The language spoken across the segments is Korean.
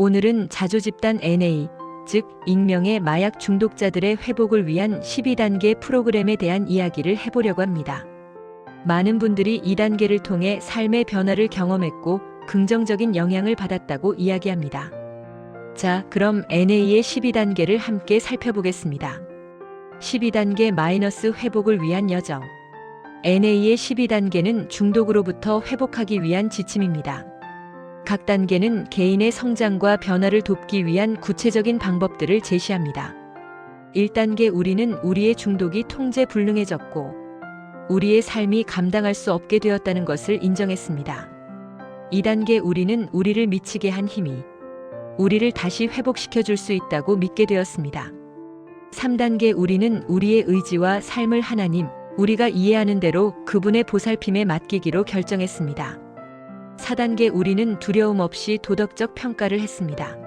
오늘은 자조집단 NA, 즉 익명의 마약 중독자들의 회복을 위한 12단계 프로그램에 대한 이야기를 해보려고 합니다. 많은 분들이 2단계를 통해 삶의 변화를 경험했고 긍정적인 영향을 받았다고 이야기합니다. 자, 그럼 NA의 12단계를 함께 살펴보겠습니다. 12단계 마이너스 회복을 위한 여정. NA의 12단계는 중독으로부터 회복하기 위한 지침입니다. 각 단계는 개인의 성장과 변화를 돕기 위한 구체적인 방법들을 제시합니다. 1단계 우리는 우리의 중독이 통제 불능해졌고 우리의 삶이 감당할 수 없게 되었다는 것을 인정했습니다. 2단계 우리는 우리를 미치게 한 힘이 우리를 다시 회복시켜 줄 수 있다고 믿게 되었습니다. 3단계 우리는 우리의 의지와 삶을 하나님, 우리가 이해하는 대로 그분의 보살핌에 맡기기로 결정했습니다. 4단계 우리는 두려움 없이 도덕적 평가를 했습니다.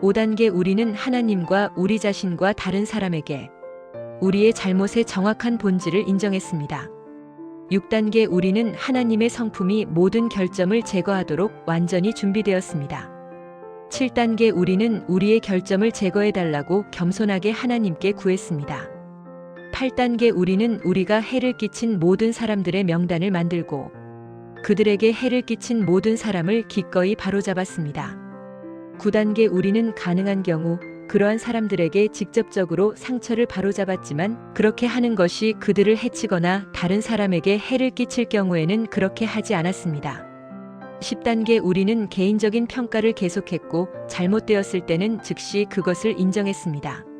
5단계 우리는 하나님과 우리 자신과 다른 사람에게 우리의 잘못의 정확한 본질을 인정했습니다. 6단계 우리는 하나님의 성품이 모든 결점을 제거하도록 완전히 준비되었습니다. 7단계 우리는 우리의 결점을 제거해달라고 겸손하게 하나님께 구했습니다. 8단계 우리는 우리가 해를 끼친 모든 사람들의 명단을 만들고 그들에게 해를 끼친 모든 사람을 기꺼이 바로잡았습니다. 9단계 우리는 가능한 경우 그러한 사람들에게 직접적으로 상처를 바로잡았지만 그렇게 하는 것이 그들을 해치거나 다른 사람에게 해를 끼칠 경우에는 그렇게 하지 않았습니다. 10단계 우리는 개인적인 평가를 계속했고 잘못되었을 때는 즉시 그것을 인정했습니다.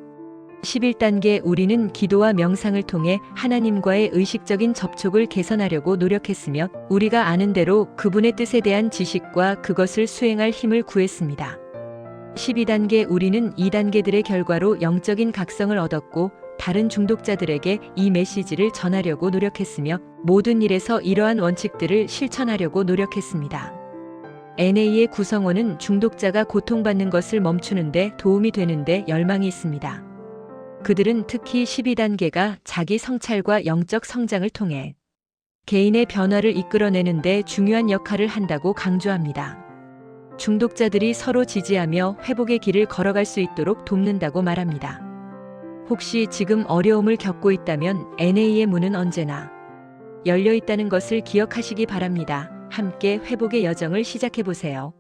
11단계 우리는 기도와 명상을 통해 하나님과의 의식적인 접촉을 개선하려고 노력했으며 우리가 아는 대로 그분의 뜻에 대한 지식과 그것을 수행할 힘을 구했습니다. 12단계 우리는 2단계들의 결과로 영적인 각성을 얻었고 다른 중독자들에게 이 메시지를 전하려고 노력했으며 모든 일에서 이러한 원칙들을 실천하려고 노력했습니다. NA의 구성원은 중독자가 고통받는 것을 멈추는데 도움이 되는데 열망이 있습니다. 그들은 특히 12단계가 자기 성찰과 영적 성장을 통해 개인의 변화를 이끌어내는데 중요한 역할을 한다고 강조합니다. 중독자들이 서로 지지하며 회복의 길을 걸어갈 수 있도록 돕는다고 말합니다. 혹시 지금 어려움을 겪고 있다면 NA의 문은 언제나 열려 있다는 것을 기억하시기 바랍니다. 함께 회복의 여정을 시작해 보세요.